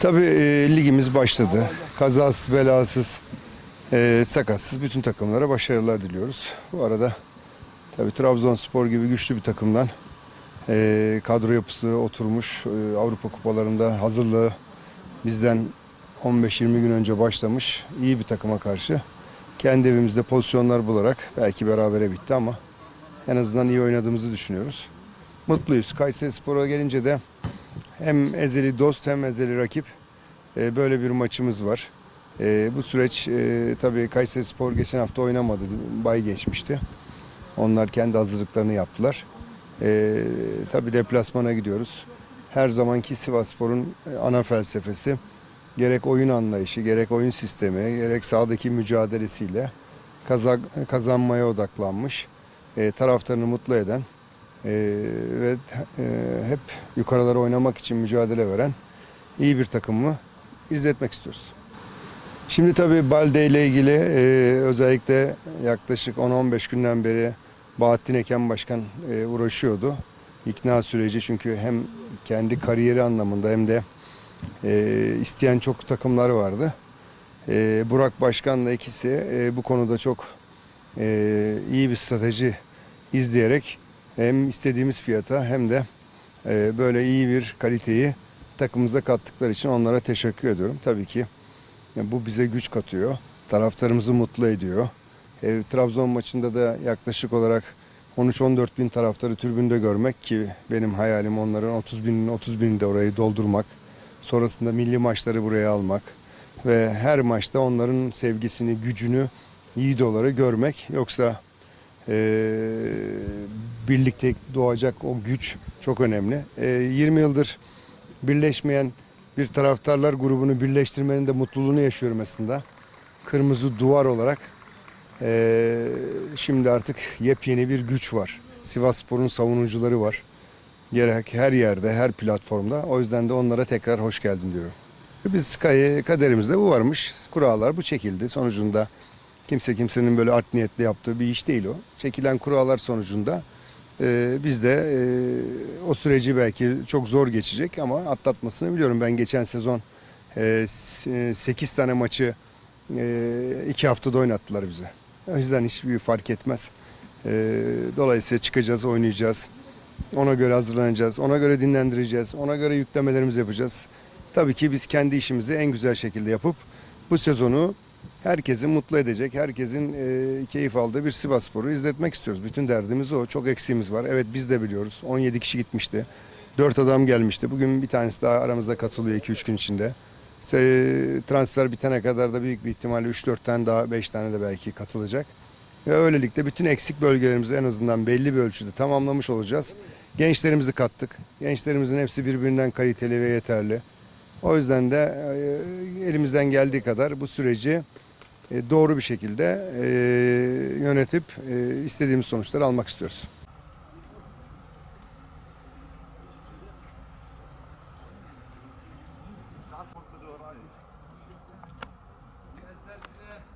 Tabii e, ligimiz başladı. Kazasız, belasız, e, sakatsız bütün takımlara başarılar diliyoruz. Bu arada tabii Trabzonspor gibi güçlü bir takımdan e, kadro yapısı oturmuş. Avrupa kupalarında hazırlığı bizden 15-20 gün önce başlamış. iyi bir takıma karşı. Kendi evimizde pozisyonlar bularak belki berabere bitti ama en azından iyi oynadığımızı düşünüyoruz. Mutluyuz. Kayseri Spor'a gelince de hem ezeli dost hem ezeli rakip e, böyle bir maçımız var. E, bu süreç e, tabii Kayseri Spor geçen hafta oynamadı. Bay geçmişti. Onlar kendi hazırlıklarını yaptılar. E, tabii deplasmana gidiyoruz. Her zamanki Sivas Spor'un e, ana felsefesi gerek oyun anlayışı, gerek oyun sistemi, gerek sahadaki mücadelesiyle kazan, kazanmaya odaklanmış, e, taraftarını mutlu eden e, ve e, hep yukarılara oynamak için mücadele veren iyi bir takımı izletmek istiyoruz. Şimdi tabii Balde ile ilgili e, özellikle yaklaşık 10-15 günden beri Bahattin Eken Başkan e, uğraşıyordu. İkna süreci çünkü hem kendi kariyeri anlamında hem de isteyen çok takımlar vardı. E, Burak Başkan'la ikisi bu konuda çok iyi bir strateji izleyerek hem istediğimiz fiyata hem de e, böyle iyi bir kaliteyi takımımıza kattıkları için onlara teşekkür ediyorum. Tabii ki e, bu bize güç katıyor. Taraftarımızı mutlu ediyor. E, Trabzon maçında da yaklaşık olarak 13-14 bin taraftarı tribünde görmek ki benim hayalim onların 30 binin 30 bini de orayı doldurmak. Sonrasında milli maçları buraya almak ve her maçta onların sevgisini, gücünü, yiğit olarak görmek. Yoksa e, birlikte doğacak o güç çok önemli. E, 20 yıldır birleşmeyen bir taraftarlar grubunu birleştirmenin de mutluluğunu yaşıyorum aslında. Kırmızı duvar olarak e, şimdi artık yepyeni bir güç var. Sivasspor'un savunucuları var. Gerek her yerde, her platformda. O yüzden de onlara tekrar hoş geldin diyorum. Biz kaderimizde bu varmış. Kurallar bu çekildi. Sonucunda kimse kimsenin böyle art niyetli yaptığı bir iş değil o. Çekilen kurallar sonucunda e, biz de e, o süreci belki çok zor geçecek ama atlatmasını biliyorum. Ben geçen sezon 8 tane maçı 2 haftada oynattılar bize. O yüzden hiçbir fark etmez. E, dolayısıyla çıkacağız, oynayacağız. Ona göre hazırlanacağız, ona göre dinlendireceğiz, ona göre yüklemelerimizi yapacağız. Tabii ki biz kendi işimizi en güzel şekilde yapıp bu sezonu herkesi mutlu edecek, herkesin e, keyif aldığı bir Sivasspor'u izletmek istiyoruz. Bütün derdimiz o. Çok eksiğimiz var. Evet biz de biliyoruz. 17 kişi gitmişti. 4 adam gelmişti. Bugün bir tanesi daha aramızda katılıyor 2-3 gün içinde. Transfer bitene kadar da büyük bir ihtimalle 3-4 tane daha 5 tane de belki katılacak. Ve öylelikle bütün eksik bölgelerimizi en azından belli bir ölçüde tamamlamış olacağız. Gençlerimizi kattık. Gençlerimizin hepsi birbirinden kaliteli ve yeterli. O yüzden de e, elimizden geldiği kadar bu süreci doğru bir şekilde e, yönetip e, istediğimiz sonuçları almak istiyoruz. Emre